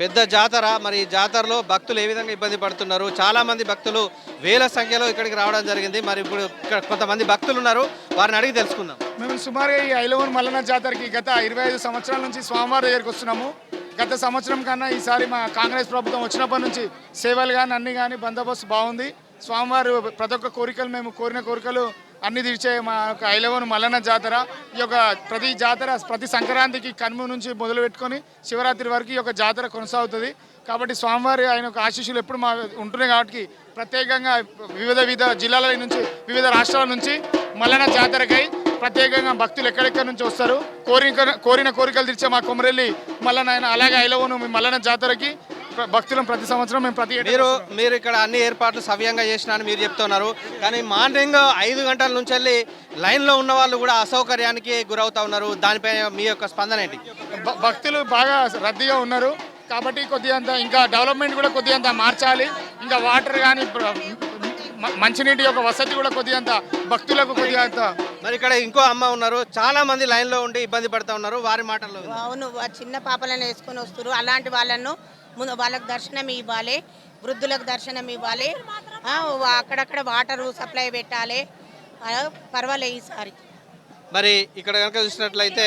పెద్ద జాతర. మరి జాతరలో భక్తులు ఏ విధంగా ఇబ్బంది పడుతున్నారు? చాలామంది భక్తులు వేల సంఖ్యలో ఇక్కడికి రావడం జరిగింది. మరి ఇప్పుడు ఇక్కడ కొంతమంది భక్తులు ఉన్నారు. వారిని అడిగి తెలుసుకుందాం. మేము సుమారుగా ఈ ఐలవన్ మల్లన్న జాతరకి గత ఇరవై ఐదు సంవత్సరాల నుంచి స్వామివారి దగ్గరికి వస్తున్నాము. గత సంవత్సరం కన్నా ఈసారి మా కాంగ్రెస్ ప్రభుత్వం వచ్చినప్పటి నుంచి సేవలు కానీ అన్ని కానీ బందోబస్తు బాగుంది. స్వామివారు ప్రతి ఒక్క కోరికలు మేము కోరిన కోరికలు అన్ని తీర్చే మా యొక్క ఐలవన్ మల్లన్న జాతర ఈ యొక్క ప్రతి జాతర ప్రతి సంక్రాంతికి కనుమ నుంచి మొదలు పెట్టుకొని శివరాత్రి వరకు ఈ యొక్క జాతర కొనసాగుతుంది. కాబట్టి స్వామివారి ఆయన యొక్క ఆశీస్సులు ఎప్పుడు మా ఉంటున్నాయి కాబట్టి ప్రత్యేకంగా వివిధ వివిధ జిల్లాల నుంచి వివిధ రాష్ట్రాల నుంచి మల్లన్న జాతరకై ప్రత్యేకంగా భక్తులు ఎక్కడెక్కడి నుంచి వస్తారు? కోరిక కోరిన కోరికలు తీర్చే మా కొమరెల్లి మల్లన్న ఆయన అలాగే ఐలవను మల్లన్న జాతరకి భక్తులను ప్రతి సంవత్సరం మేము ప్రతి ఏటా మీరు మీరు ఇక్కడ అన్ని ఏర్పాట్లు సవ్యంగా చేసినా అని మీరు చెప్తున్నారు. కానీ మార్నింగ్ ఐదు గంటల నుంచి వెళ్ళి లైన్లో ఉన్న వాళ్ళు కూడా అసౌకర్యానికి గురవుతా ఉన్నారు. దానిపై మీ యొక్క స్పందన ఏంటి? భక్తులు బాగా రద్దీగా ఉన్నారు. కాబట్టి కొద్దిగంత ఇంకా డెవలప్మెంట్ కూడా కొద్దిగంత మార్చాలి. ఇంకా వాటర్ కానీ మంచినీటి యొక్క వసతి కూడా కొద్దిగంత భక్తులకు కొద్దిగంత మరి ఇక్కడ ఇంకో అమ్మ ఉన్నారు. చాలా మంది లైన్లో ఉండి ఇబ్బంది పడతా ఉన్నారు. వారి మాటల్లో. అవును వా- చిన్న పాపలను వేసుకొని వస్తారు అలాంటి వాళ్ళను ముందు వాళ్ళకి దర్శనం ఇవ్వాలి వృద్ధులకు దర్శనం ఇవ్వాలి. అక్కడక్కడ వాటర్ సప్లై పెట్టాలి. పర్వాలేదు ఈసారి. మరి ఇక్కడ కనుక చూసినట్లయితే